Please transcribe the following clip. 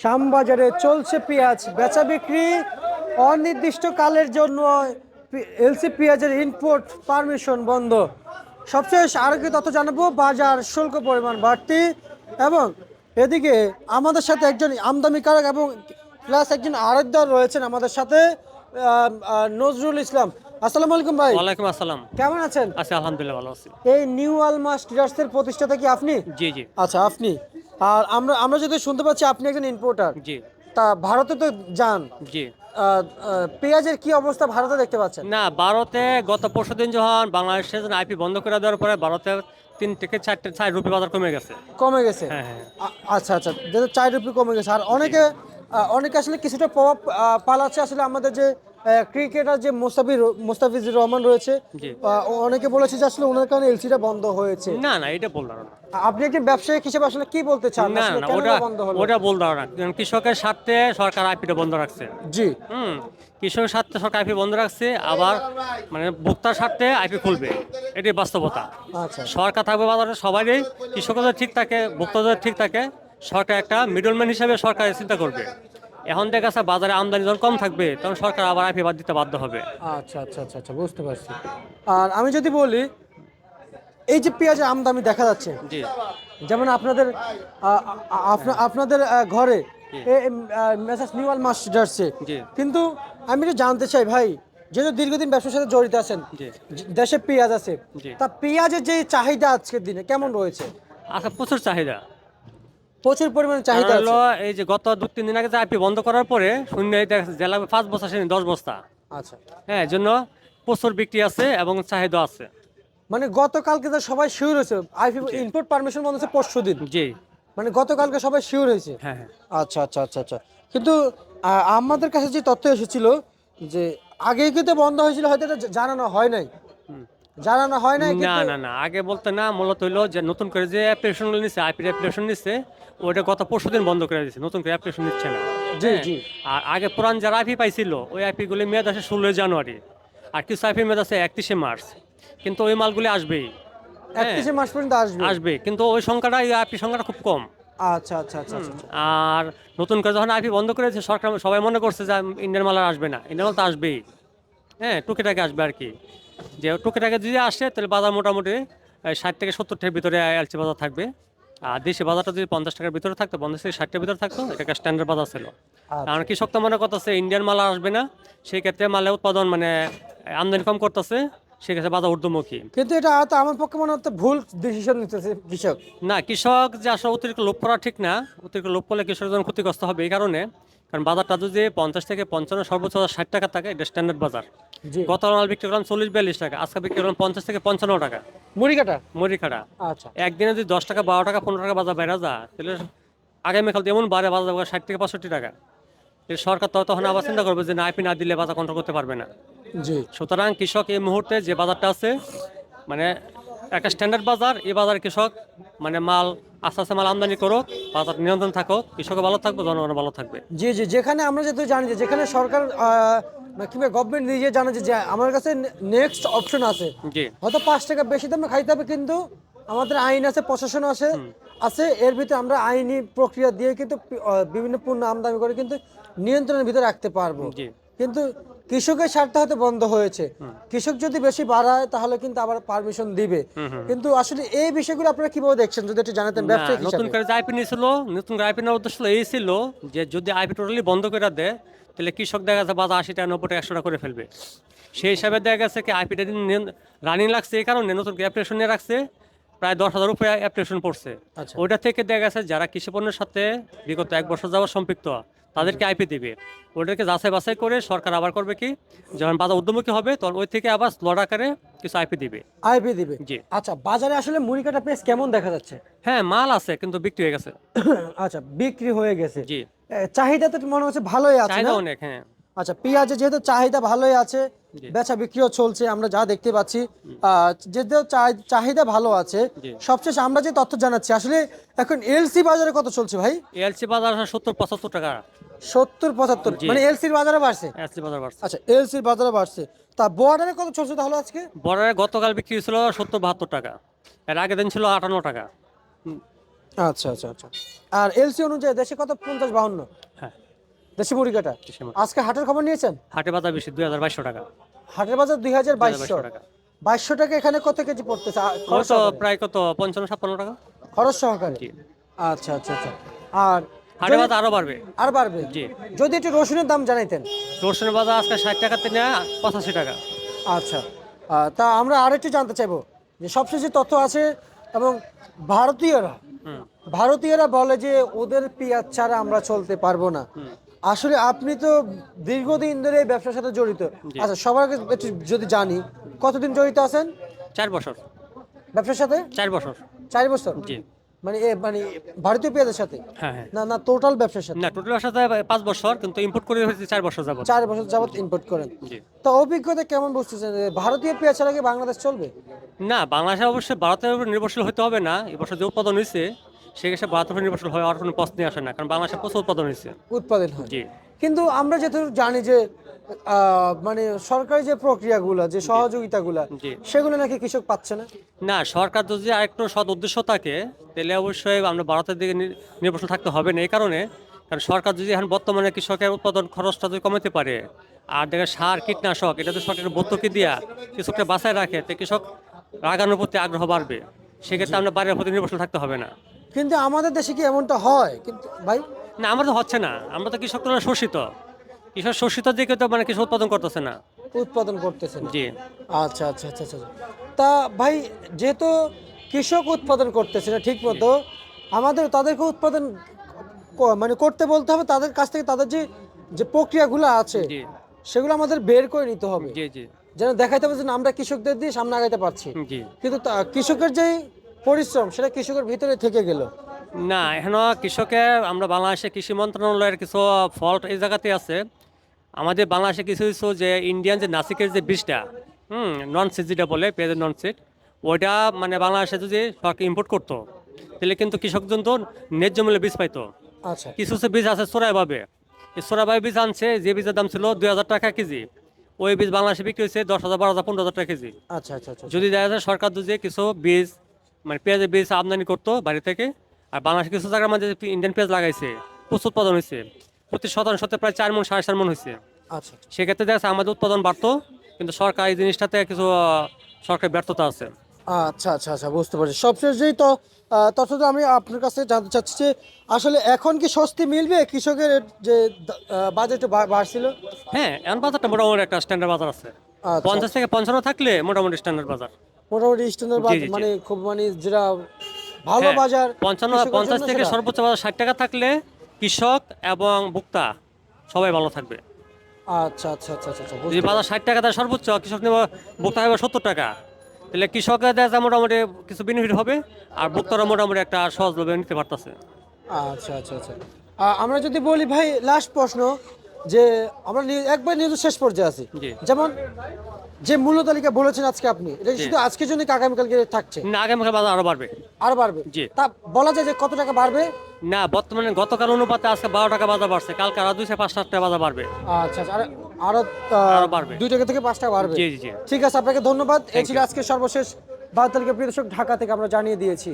শ্যামবাজারে চলছে পেঁয়াজ বেচা বিক্রি। অনির্দিষ্ট কালের জন্য এলসি পেঁয়াজের ইম্পোর্ট পারমিশন বন্ধ। সবশেষ আরও কি তথ্য জানাব বাজার শুল্ক পরিমাণ বাড়তি এবং এদিকে আমাদের সাথে একজন আমদানিকারক এবং প্লাস একজন আরেকদার রয়েছেন আমাদের সাথে নজরুল ইসলাম। আসসালামু আলাইকুম ভাই। ওয়ালাইকুম আসসালাম। কেমন আছেন? আছি আলহামদুলিল্লাহ ভালো আছি। এই নিউ আলমাস ট্রেডার্সের প্রতিষ্ঠাতা কি আপনি? জি জি। আচ্ছা আপনি। আর আমরা আমরা যদি শুনতে পাচ্ছি আপনি একজন ইম্পোর্টার জি। তা ভারতে তো যান। জি। পেঁয়াজের কি অবস্থা ভারতে দেখতে পাচ্ছেন? না ভারতে গত পরশু দিন যখন বাংলাদেশে আইপি বন্ধ করে দেওয়ার পরে ভারতে তিন থেকে চারটে চার রুপি বাজার কমে গেছে। কমে গেছে? হ্যাঁ হ্যাঁ। আচ্ছা আচ্ছা। যেহেতু চার রুপি কমে গেছে আর অনেকে অনেকে আসলে কিছুটা প্রভাব পালাচ্ছে আসলে আমাদের যে ক্রিকেটার যে মোস্তাফির মোস্তাফিজুর রহমান রয়েছে অনেকে বলেছে যে আসলে ওনার কারণে এলসিটা বন্ধ হয়েছে। না না এটা বললাম না। আপনি একজন ব্যবসায়িক হিসেবে আসলে কি বলতে চান? না না ওটা ওটা বললাম না। কারণ কৃষকের স্বার্থে সরকার আইপিটা বন্ধ রাখছে। জি। হুম কৃষকের স্বার্থে সরকার আইপি বন্ধ রাখছে আবার মানে ভোক্তার স্বার্থে আইপি খুলবে। এটাই বাস্তবতা। আচ্ছা। সরকার থাকবে বাজারে সবারই কৃষকদের ঠিক থাকে ভোক্তাদের ঠিক থাকে সরকার একটা মিডলম্যান হিসেবে সরকার চিন্তা করবে। এখন দেখা যাচ্ছে বাজারে আমদানি যখন কম থাকবে তখন সরকার আবার আইপি বাদ দিতে বাধ্য হবে। আচ্ছা আচ্ছা আচ্ছা আচ্ছা বুঝতে পারছি। আর আমি যদি বলি এই যে পেঁয়াজের আমদানি দেখা যাচ্ছে জি। যেমন আপনাদের আপনাদের ঘরে মেসাজ নিউয়াল মাস যাচ্ছে কিন্তু আমি একটু জানতে চাই ভাই যেহেতু দীর্ঘদিন ব্যবসার সাথে জড়িত আছেন দেশে পেঁয়াজ আছে তা পেঁয়াজের যে চাহিদা আজকের দিনে কেমন রয়েছে? আচ্ছা প্রচুর চাহিদা। প্রচুর পরিমাণে চাহিদা হলো এই যে গত দু তিন দিন আগে আইপি বন্ধ করার পরে শূন্য জেলা পাঁচ বস্তা সেদিন দশ বস্তা। আচ্ছা। হ্যাঁ জন্য প্রচুর বিক্রি আছে এবং চাহিদা আছে। মানে গতকালকে তো সবাই শিওর হয়েছে আইপি ইম্পোর্ট পারমিশন বন্ধ হচ্ছে পরশু দিন। জি। মানে গতকালকে সবাই শিওর হয়েছে। হ্যাঁ হ্যাঁ। আচ্ছা আচ্ছা আচ্ছা আচ্ছা। কিন্তু আমাদের কাছে যে তথ্য এসেছিল যে আগে কিন্তু বন্ধ হয়েছিল হয়তো এটা জানানো হয় নাই। জানানো হয় নাই না না না আগে বলতে না মূলত হইল যে নতুন করে যে অ্যাপ্লিকেশন নিচ্ছে আইপির অ্যাপ্লিকেশন নিচ্ছে ওটা গত পরশু দিন বন্ধ করে দিচ্ছে নতুন করে অ্যাপ্লিকেশন নিচ্ছে না। জি হ্যাঁ। জি। আর আগে পুরান যারা আইপি পাইছিল ওই আইপিগুলি মেয়াদ আছে ষোলোই জানুয়ারি আর কিছু আইপি মেয়াদ আছে একত্রিশে মার্চ কিন্তু ওই মালগুলি আসবেই। হ্যাঁ, একত্রিশে মাস পর্যন্ত আসবে। আসবে কিন্তু ওই সংখ্যাটা এই আইপি সংখ্যাটা খুব কম। আচ্ছা আচ্ছা আচ্ছা আচ্ছা আচ্ছা। আর নতুন করে যখন আইপি বন্ধ করেছে সরকার সবাই মনে করছে যে ইন্ডিয়ান মাল আর আসবে না ইন্ডিয়ান মাল তো আসবেই। হ্যাঁ টুকিটাকে আসবে আর কি। যে টুকিটাকে যদি আসে তাহলে বাজার মোটামুটি ষাট থেকে সত্তর টাকার ভিতরে এলসি বাজার থাকবে। আর দেশি বাজারটা যদি পঞ্চাশ টাকার ভিতরে থাকতো পঞ্চাশ থেকে ষাটটার ভিতরে থাকতো এটা একটা স্ট্যান্ডার্ড বাজার ছিল। আচ্ছা। কারণ কৃষক তো মনে করতেছে ইন্ডিয়ান মাল আসবে না সেই ক্ষেত্রে মালের উৎপাদন মানে আমদানি কম করতেছে। সেক্ষেত্রে বাজার ঊর্ধ্বমুখী। কিন্তু এটা হয়তো আমার পক্ষে মনে হচ্ছে ভুল ডিসিশন নিতেছে কৃষক। না কৃষক যে আসলে অতিরিক্ত লোভ করা ঠিক না অতিরিক্ত লোভ করলে কৃষকের জন্য ক্ষতিগ্রস্ত হবে এই কারণে। কারণ বাজারটা যদি পঞ্চাশ থেকে পঞ্চান্ন সর্বোচ্চ ষাট টাকা থাকে এটা স্ট্যান্ডার্ড বাজার। গত মাল বিক্রি করলাম চল্লিশ বিয়াল্লিশ টাকা আজকে বিক্রি করলাম পঞ্চাশ থেকে পঞ্চান্ন টাকা। মুড়ি কাটা মরিখাটা আচ্ছা। একদিনে যদি দশ টাকা বারো টাকা পনেরো টাকা বাজার বাইরে যা তাহলে আগামীকাল এমন বাড়ে বাজার ষাট থেকে পঁয়ষট্টি টাকা। সরকার তখন আবার চিন্তা করবে যে না আইপি না দিলে বাজার কন্ট্রোল করতে পারবে না। জি। সুতরাং কৃষক এই মুহূর্তে যে বাজারটা আছে মানে একটা স্ট্যান্ডার্ড বাজার এই বাজার কৃষক মানে মাল আস্তে আস্তে মাল আমদানি করুক বাজার নিয়ন্ত্রণ থাকুক কৃষকও ভালো থাকবে জনগণ ভালো থাকবে। জি জি যেখানে আমরা যেহেতু জানি যে যেখানে সরকার কিংবা গভর্নমেন্ট নিজে জানে যে, যে আমার কাছে নেক্সট অপশন আছে। জি। হয়তো পাঁচ টাকা বেশি দামে খাইতে হবে কিন্তু আমাদের আইন আছে প্রশাসন আছে আছে এর ভিতরে আমরা আইনি প্রক্রিয়া দিয়ে কিন্তু বিভিন্ন পণ্য আমদানি করে কিন্তু নিয়ন্ত্রণের ভিতরে রাখতে পারব। কিন্তু কৃষকের স্বার্থে হয়তো বন্ধ হয়েছে। কৃষক যদি বেশি বাড়ায় তাহলে কিন্তু আবার পারমিশন দিবে। কিন্তু আসলে এই বিষয়গুলো আপনারা কীভাবে দেখছেন? যদি একটু জানাতেন না, ব্যবসায়িক নতুন করে যে আইপি নিয়েছিল নতুন করে আইপি নেওয়ার উদ্দেশ্য এই ছিল যে যদি আইপি টোটালি বন্ধ করে দেয় তাহলে কৃষক দেখা যাচ্ছে বাজার আশি টাকা নব্বই টাকা একশো টাকা করে ফেলবে। সেই হিসাবে দেখা গেছে কি আইপিটা দিন রানিং লাগছে এই কারণে নতুন করে অ্যাপ্লিকেশন নিয়ে রাখছে প্রায় দশ হাজার উপরে অ্যাপ্লিকেশন পড়ছে। আচ্ছা। ওইটা থেকে দেখা গেছে যারা কৃষি পণ্যের সাথে বিগত এক বছর যাওয়ার সম্পৃক্ত তাদেরকে আইপি দিবে। ওটাকে যাচাই বাছাই করে সরকার আবার করবে কি? যখন বাজার উদ্যমুখী হবে তখন ওই থেকে আবার স্লট আকারে কিছু আইপি দিবে। আইপি দিবে? জি। আচ্ছা বাজারে আসলে মুড়ি কাটা পেঁয়াজ কেমন দেখা যাচ্ছে? হ্যাঁ মাল আছে কিন্তু বিক্রি হয়ে গেছে। আচ্ছা বিক্রি হয়ে গেছে। জি। চাহিদা তো মনে হচ্ছে ভালোই আছে চাহিদা অনেক হ্যাঁ। আচ্ছা পেঁয়াজে যেহেতু চাহিদা ভালোই আছে। বেচা বিক্রিও চলছে আমরা যা দেখতে পাচ্ছি যেহেতু চাহিদা ভালো আছে। সবশেষ আমরা যে তথ্য জানাচ্ছি আসলে এখন এলসি বাজারে কত চলছে ভাই? এলসি বাজার সত্তর পঁচাত্তর টাকা। সত্তর পঁচাত্তর। মানে এলসির বাজারে বাড়ছে? এলসি বাজার বাড়ছে। আচ্ছা এলসির বাজারে বাড়ছে। তা বর্ডারে কত চলছে তাহলে আজকে? বর্ডারে গতকাল বিক্রি ছিল সত্তর বাহাত্তর টাকা। এর আগের দিন ছিল আটান্ন টাকা। আচ্ছা আচ্ছা আচ্ছা। আর এলসি অনুযায়ী দেশে কত? পঞ্চাশ বাহান্ন। দেশি মুড়ি কাটা? আজকে হাটের খবর নিয়েছেন? হাটে বাজার বেশি দুই হাজার বাইশশো টাকা। হাটের বাজার দুই হাজার বাইশশো। টাকা। বাইশশো টাকা এখানে কত কেজি পড়তেছে? কত? প্রায় কত? পঞ্চান্ন ছাপ্পান্ন টাকা। খরচ সহকারে? আচ্ছা আচ্ছা আচ্ছা। আর হাটে বাজার আরও বাড়বে। আর বাড়বে? জি। যদি একটু রসুনের দাম জানাইতেন। রসুনের বাজার আজকে ষাট টাকা থেকে পঁচাশি টাকা। আচ্ছা। তা আমরা আরেকটু জানতে চাইব যে সবশেষে তথ্য আছে এবং ভারতীয়রা ভারতীয়রা বলে যে ওদের পেঁয়াজ ছাড়া আমরা চলতে পারব না। আসলে আপনি তো দীর্ঘদিন ধরে এই ব্যবসার সাথে জড়িত। আচ্ছা সবার আগে একটু যদি জানি কতদিন জড়িত আছেন? চার বছর। ব্যবসার সাথে? চার বছর। চার বছর? জি। মানে এ মানে ভারতীয় পেঁয়াজের সাথে? হ্যাঁ হ্যাঁ। না না টোটাল ব্যবসার সাথে? না টোটাল সাথে পাঁচ বছর কিন্তু ইম্পোর্ট করে হয়েছে চার বছর যাবত চার বছর যাবত ইম্পোর্ট করেন। তো অভিজ্ঞতা কেমন বুঝতেছেন? ভারতীয় পেঁয়াজ ছাড়া কি বাংলাদেশ চলবে? না বাংলাদেশে অবশ্যই ভারতের উপর নির্ভরশীল হতে হবে না। এবছর যে উৎপাদন হয়েছে সেক্ষেত্রে ভারতের উপর নির্ভরশীল হওয়ার কোনো প্রশ্নই আসে না কারণ বাংলাদেশে প্রচুর উৎপাদন হয়েছে। উৎপাদন হয়। জি। কিন্তু আমরা যেহেতু জানি যে মানে সরকারি যে প্রক্রিয়াগুলো যে সহযোগিতাগুলো সেগুলো নাকি কৃষক পাচ্ছে না? না সরকার যদি আরেকটু সৎ উদ্দেশ্য থাকে তাহলে অবশ্যই আমরা ভারতের দিকে নি- নির্ভরশীল থাকতে হবে না এই কারণে। কারণ সরকার যদি এখন বর্তমানে কৃষকের উৎপাদন খরচটা যদি কমাতে পারে আর দেখে সার কীটনাশক এটা যদি সরকারের ভর্তুকি দিয়া কৃষককে বাঁচায় রাখে তো কৃষক লাগানোর প্রতি আগ্রহ বাড়বে। সেক্ষেত্রে আমরা বাইরের প্রতি নির্ভরশীল থাকতে হবে না। কিন্তু আমাদের দেশে কি এমনটা হয়? কিন্তু ভাই না আমরা তো হচ্ছে না। আমরা তো কৃষক তো শোষিত। কৃষক শোষিত দিকে তো মানে কৃষক উৎপাদন করতেছে না। উৎপাদন করতেছে না। জি। আচ্ছা আচ্ছা আচ্ছা আচ্ছা তা ভাই যেহেতু কৃষক উৎপাদন করতেছে না ঠিক মতো আমাদের তাদেরকে উৎপাদন ক- মানে করতে বলতে হবে তাদের কাছ থেকে তাদের যে যে প্রক্রিয়াগুলো আছে জি। সেগুলো আমাদের বের করে নিতে হবে। জি জি। যেন দেখাইতে হবে যে না, আমরা কৃষকদের দিয়ে সামনে আগাইতে পারছি। জি। কিন্তু তা- কৃষকের যে পরিশ্রম সেটা কৃষকের ভিতরে থেকে গেল? না এখন কৃষকের আমরা বাংলাদেশে কৃষি মন্ত্রণালয়ের কিছু ফল্ট এই জায়গাতে আছে। আমাদের বাংলাদেশে কিছু কিছু যে ইন্ডিয়ান যে নাসিকের যে বীজটা হুম নন সিড যেটা বলে পেঁয়াজের নন সিড ওইটা মানে বাংলাদেশে যদি সরকার ইম্পোর্ট করতো তাহলে কিন্তু কৃষক কিন্তু ন্যায্য মূল্যে বীজ পাইতো। আচ্ছা। কিছু কিছু বীজ আছে চোরাইভাবে এই চোরাইভাবে বীজ আনছে যে বীজের দাম ছিল দুই হাজার টাকা কেজি ওই বীজ বাংলাদেশে বিক্রি হয়েছে দশ হাজার বারো হাজার পনেরো হাজার টাকা কেজি। আচ্ছা আচ্ছা আচ্ছা। যদি দেখা যায় সরকার যদি কিছু বীজ মানে পেঁয়াজের বীজ আমদানি করতো বাড়ি থেকে। আর বাংলাদেশে কিছু জায়গার মধ্যে ইন্ডিয়ান পেঁয়াজ লাগাইছে প্রচুর উৎপাদন হয়েছে। প্রতি শতাংশতে প্রায় চার মন সাড়ে চার মন হয়েছে। আচ্ছা সেক্ষেত্রে দেখা যাচ্ছে আমাদের উৎপাদন বাড়তো কিন্তু সরকার এই জিনিসটাতে কিছু আহ, সরকারের ব্যর্থতা আছে। আচ্ছা আচ্ছা আচ্ছা বুঝতে পারছি। সবশেষ যেই তো আহ, তথ্যটা আমি আপনার কাছে জানতে চাচ্ছি যে আসলে এখন কি স্বস্তি মিলবে কৃষকের যে বাজেট বাড়ছিল? হ্যাঁ এখন বাজারটা মোটামুটি একটা স্ট্যান্ডার্ড বাজার আছে। আচ্ছা। পঞ্চাশ থেকে পঞ্চান্ন থাকলে মোটামুটি স্ট্যান্ডার্ড বাজার। মোটামুটি জি। মানে খুব মানে যেটা ভালো হ্যাঁ, বাজার পঞ্চান্ন পঞ্চাশ থেকে সর্বোচ্চ বাজার ষাট টাকা থাকলে কৃষক এবং ভোক্তা সবাই ভালো থাকবে। আচ্ছা আচ্ছা আচ্ছা আচ্ছা যদি বাজার ষাট টাকা দেয় সর্বোচ্চ কৃষক নেবে ভোক্তা হবে সত্তর টাকা। তাহলে কৃষকের যা মোটামুটি কিছু বেনিফিট হবে আর ভোক্তারা মোটামুটি একটা সহজভাবে নিতে পারতেছে। আচ্ছা আচ্ছা আচ্ছা। আমরা যদি বলি ভাই লাস্ট প্রশ্ন যে আমরা একবার নিউজ শেষ পর্যায়ে আছি। যেমন যে মূল্য তালিকা বলেছেন আজকে আপনি এটা শুধু আজকের জন্য আগামীকালকে থাকছে? না আগামীকাল বাজার আরও বাড়বে। আর বাড়বে? জি। তা বলা যায় যে কত টাকা বাড়বে? না বর্তমানে গতকাল অনুপাতে আজকে বারো টাকা বাজার বাড়ছে কালকে আরও দুইশো পাঁচ সাত টাকা বাজার বাড়বে। আচ্ছা আচ্ছা, আর বাড়বে। দুই টাকা থেকে পাঁচ টাকা বাড়বে। জি জি জি। ঠিক আছে আপনাকে ধন্যবাদ। এই ছিল আজকে সর্বশেষ বারো তালিকা প্রিয় দর্শক ঢাকা থেকে আমরা জানিয়ে দিয়েছি।